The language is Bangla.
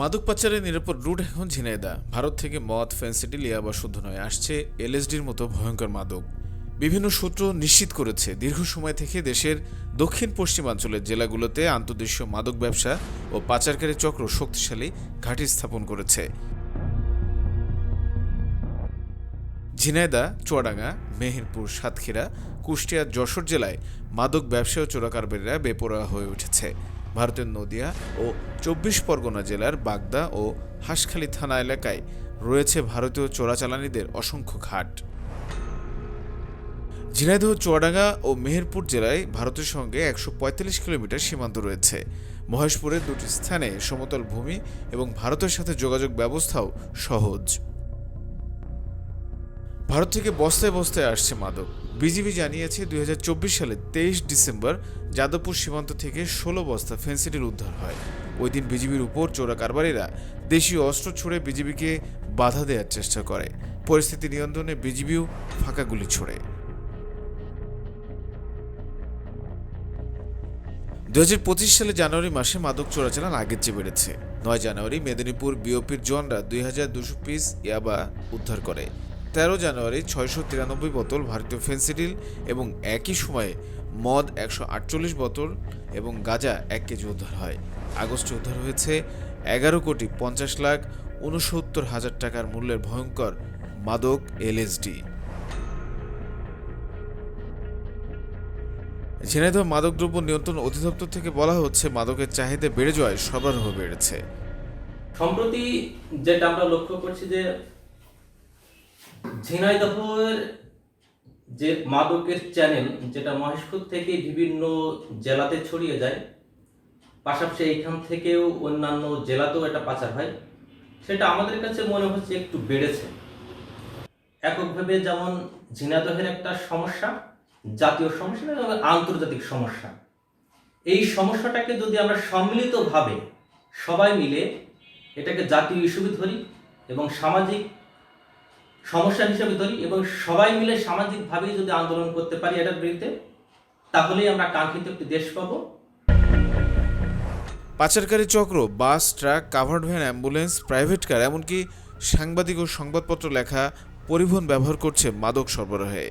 মাদক পাচারের নিরাপদ রুট এখন ঝিনাইদা ভারত থেকে মদ ফেন্সিডিল ইয়াবা শুদ্ধ নয়, আসছে এলএসডির মতো ভয়ঙ্কর মাদক। বিভিন্ন সূত্র নিশ্চিত করেছে, দীর্ঘ সময় থেকে দেশের দক্ষিণ পশ্চিমাঞ্চলের জেলাগুলোতে আন্তর্দেশীয় মাদক ব্যবসা ও পাচারকারী চক্র শক্তিশালী ঘাঁটি স্থাপন করেছে। ঝিনাইদা চুয়াডাঙ্গা, মেহেরপুর, সাতক্ষীরা, কুষ্টিয়া, যশোর জেলায় মাদক ব্যবসা ও চোরাকারবারীরা বেপরোয়া হয়ে উঠেছে। ভারতের নদিয়া ও চব্বিশ পরগনা জেলার বাগদা ও হাঁসখালী থানা এলাকায় রয়েছে ভারতীয় চোরাচালানিদের অসংখ্য ঘাট। ঝিনাইদহ, চুয়াডাঙ্গা ও মেহেরপুর জেলায় ভারতের সঙ্গে একশো পঁয়তাল্লিশ কিলোমিটার সীমান্ত রয়েছে। মহেশপুরের দুটি স্থানে সমতল ভূমি এবং ভারতের সাথে যোগাযোগ ব্যবস্থাও সহজ। ভারত থেকে বস্তায় বস্তায় আসছে মাদক। বিজিবি জানিয়েছে দুই সালে তেইশ ডিসেম্বর যাদবপুর সীমান্ত থেকে ষোলো বস্তা ফেন্সিডিল উদ্ধার হয়। ওই দিন বিজিবির উপর চোরা কারবারিরা দেশীয় অস্ত্র ছুড়ে বিজিবিকে বাধা দেওয়ার চেষ্টা করে। পরিস্থিতি নিয়ন্ত্রণে বিজিবিও ফাঁকা গুলি ছোড়ে। দু সালে জানুয়ারি মাসে মাদক চোরাচালান আগের চেয়ে বেড়েছে। নয় জানুয়ারি মেদিনীপুর বিওপির জনরা দুই হাজার দুশো পিস ইয়াবা উদ্ধার করে। তেরো জানুয়ারি ছয়শো তিরানব্বই বোতল ভারতীয় ফেন্সিডিল এবং একই সময়ে মদ একশো আটচল্লিশ বোতল এবং গাঁজা এক কেজি উদ্ধার হয়। আগস্টে উদ্ধার হয়েছে এগারো কোটি পঞ্চাশ লাখ উনসত্তর হাজার টাকার মূল্যের ভয়ঙ্কর মাদক এলএসডি। ঝিনাইদহ মাদকদ্রব্য নিয়ন্ত্রণ অধিদপ্তর থেকে বলা হচ্ছে, মাদকের চাহিদা বেড়ে যাওয়ায় সরবরাহ বেড়েছে। সম্প্রতি যেটা আমরা লক্ষ্য করছি যে ঝিনাইদহের যে মাদকের চ্যানেল যেটা মহেশপুর থেকে বিভিন্ন জেলাতে ছড়িয়ে যায়, পাশাপাশি এইখান থেকেও অন্যান্য জেলাতেও এটা পাচার হয়, সেটা আমাদের কাছে মনে হচ্ছে একটু বেড়েছে। এককভাবে যেমন ঝিনাইদহের একটা সমস্যা, জাতীয় সমস্যা এবং আন্তর্জাতিক সমস্যা। এই সমস্যাটাকে যদি আমরা সম্মিলিতভাবে সবাই মিলে এটাকে জাতীয় ইস্যুতে ধরি এবং সামাজিক সমস্যা হিসেবে ধরি এবং সবাই মিলে সামাজিকভাবেই যদি আন্দোলন করতে পারি এটার বিরুদ্ধে, তাহলেই আমরা কাঙ্ক্ষিত একটি দেশ পাবো। পাচারকারী চক্র, bus, truck, covered van, ambulance, private car, এমনকি সাংবাদিক ও সংবাদপত্র লেখা পরিবহন ব্যবহার করছে মাদক সরবরাহে।